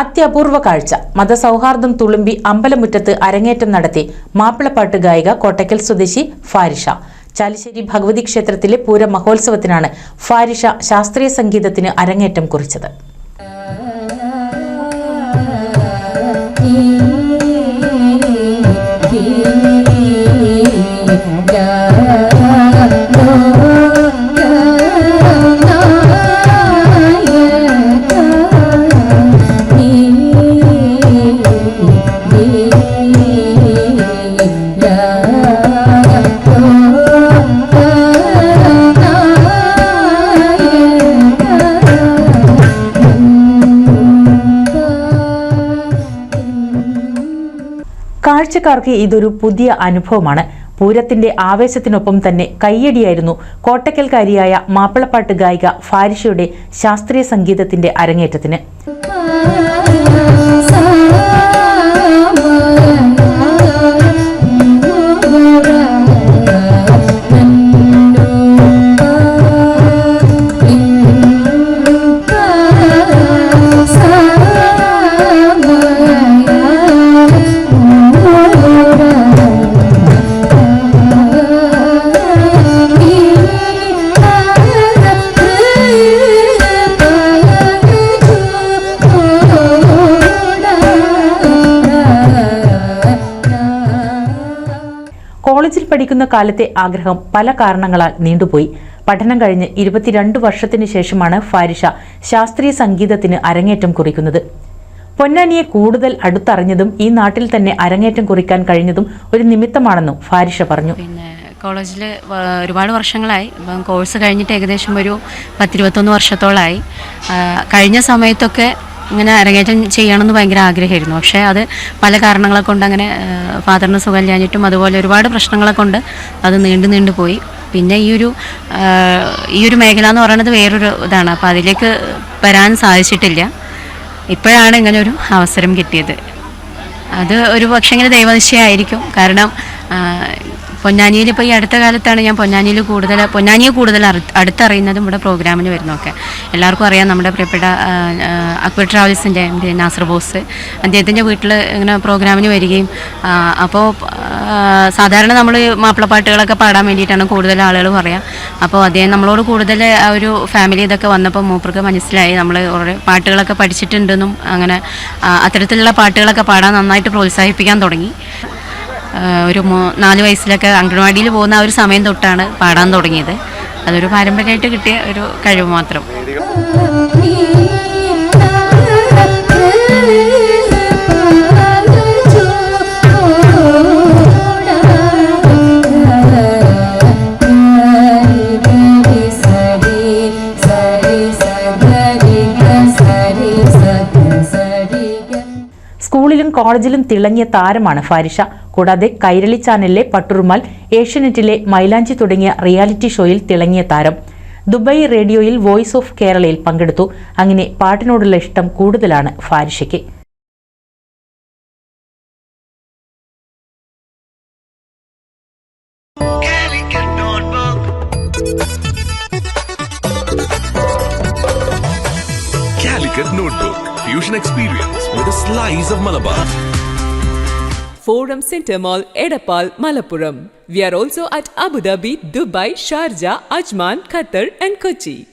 അത്യപൂർവ കാഴ്ച. മതസൗഹാർദ്ദം തുളുമ്പി അമ്പലമുറ്റത്ത് അരങ്ങേറ്റം നടത്തി മാപ്പിളപ്പാട്ട് ഗായിക കോട്ടക്കൽ സ്വദേശി ഫാരിഷ. ചാലിശ്ശേരി ഭഗവതി ക്ഷേത്രത്തിലെ പൂര മഹോത്സവത്തിനാണ് ഫാരിഷ ശാസ്ത്രീയ സംഗീതത്തിന് അരങ്ങേറ്റം കുറിച്ചത്. കാഴ്ചക്കാർക്ക് ഇതൊരു പുതിയ അനുഭവമാണ്. പൂരത്തിന്റെ ആവേശത്തിനൊപ്പം തന്നെ കയ്യടിയായിരുന്നു കോട്ടക്കൽക്കാരിയായ മാപ്പിളപ്പാട്ട് ഗായിക ഫാരിഷയുടെ ശാസ്ത്രീയ സംഗീതത്തിന്റെ അരങ്ങേറ്റത്തിന്. കോളേജിൽ പഠിക്കുന്ന കാലത്തെ ആഗ്രഹം പല കാരണങ്ങളാൽ നീണ്ടുപോയി. പഠനം കഴിഞ്ഞ് ഇരുപത്തിരണ്ട് വർഷത്തിനു ശേഷമാണ് ഫാരിഷ ശാസ്ത്രീയ സംഗീതത്തിന് അരങ്ങേറ്റം കുറിക്കുന്നത്. പൊന്നാനിയെ കൂടുതൽ അടുത്തറിഞ്ഞതും ഈ നാട്ടിൽ തന്നെ അരങ്ങേറ്റം കുറിക്കാൻ കഴിഞ്ഞതും ഒരു നിമിത്തമാണെന്നും ഫാരിഷ പറഞ്ഞു. പിന്നെ കോളേജിൽ ഒരുപാട് വർഷങ്ങളായി. കോഴ്സ് കഴിഞ്ഞിട്ട് ഏകദേശം ഒരു പത്തിരുപത്തൊന്ന് വർഷത്തോളമായി കഴിഞ്ഞ സമയത്തൊക്കെ ഇങ്ങനെ അരങ്ങേറ്റം ചെയ്യണമെന്ന് ഭയങ്കര ആഗ്രഹമായിരുന്നു. പക്ഷേ അത് പല കാരണങ്ങളെ കൊണ്ട് അങ്ങനെ ഫാദറിന് സുഖം കഴിഞ്ഞിട്ടും അതുപോലെ ഒരുപാട് പ്രശ്നങ്ങളെ കൊണ്ട് അത് നീണ്ടു നീണ്ടു പോയി. പിന്നെ ഈ ഒരു ഈ ഒരു മേഖല എന്ന് പറയുന്നത് വേറൊരു ഇതാണ്. അപ്പോൾ അതിലേക്ക് വരാൻ സാധിച്ചിട്ടില്ല. ഇപ്പോഴാണ് ഇങ്ങനെ ഒരു അവസരം കിട്ടിയത്. അത് ഒരു പക്ഷേ ഇങ്ങനെ ദൈവനിശ്ചയമായിരിക്കും. കാരണം പൊന്നാനിയിൽ ഇപ്പോൾ ഈ അടുത്ത കാലത്താണ് ഞാൻ പൊന്നാനിയിൽ കൂടുതൽ പൊന്നാനിയെ കൂടുതൽ അടുത്തറിയുന്നതും ഇവിടെ പ്രോഗ്രാമിന് വരുന്നതൊക്കെ. എല്ലാവർക്കും അറിയാം നമ്മുടെ പ്രിയപ്പെട്ട അക്ബർ ട്രാവൽസിന്റെ നാസർ ബോസ്. അദ്ദേഹത്തിന്റെ വീട്ടിൽ ഇങ്ങനെ പ്രോഗ്രാമിന് വരികയും അപ്പോൾ സാധാരണ നമ്മൾ മാപ്പിളപ്പാട്ടുകളൊക്കെ പാടാൻ വേണ്ടിയിട്ടാണ് കൂടുതൽ ആളുകൾ പറയാം അപ്പോൾ അദ്ദേഹം നമ്മളോട് കൂടുതൽ ആ ഒരു ഫാമിലി ഇതൊക്കെ വന്നപ്പോൾ മൂപ്പർക്ക് മനസ്സിലായി. നമ്മൾ കുറേ പാട്ടുകളൊക്കെ പഠിച്ചിട്ടുണ്ടെന്നും അങ്ങനെ അത്തരത്തിലുള്ള പാട്ടുകളൊക്കെ പാടാൻ നന്നായിട്ട് പ്രോത്സാഹിപ്പിക്കാൻ തുടങ്ങി. ഒരു മൂ- നാല് വയസ്സിലൊക്കെ അംഗൻവാടിയിൽ പോകുന്ന ആ ഒരു സമയം തൊട്ടാണ് പാടാൻ തുടങ്ങിയത്. അതൊരു പാരമ്പര്യമായിട്ട് കിട്ടിയ ഒരു കഴിവ് മാത്രം. സ്കൂളിലും കോളേജിലും തിളങ്ങിയ താരമാണ് ഫാരിഷ. കൂടാതെ കൈരളി ചാനലിലെ പട്ടുറുമാൽ ഏഷ്യനെറ്റിലെ മൈലാഞ്ചി തുടങ്ങിയ റിയാലിറ്റി ഷോയിൽ തിളങ്ങിയ താരം. ദുബായ് റേഡിയോയിൽ വോയിസ് ഓഫ് കേരളയിൽ പങ്കെടുത്തു. അങ്ങനെ പാട്ടിനോടുള്ള ഇഷ്ടം കൂടുതലാണ് ഫാരിഷയ്ക്ക്. Calicut Notebook. Fusion experience with a slice of Malabar. Forum Center Mall, Edapal, Malappuram. We are also at Abu Dhabi, Dubai, Sharjah, Ajman, Qatar, and Kochi.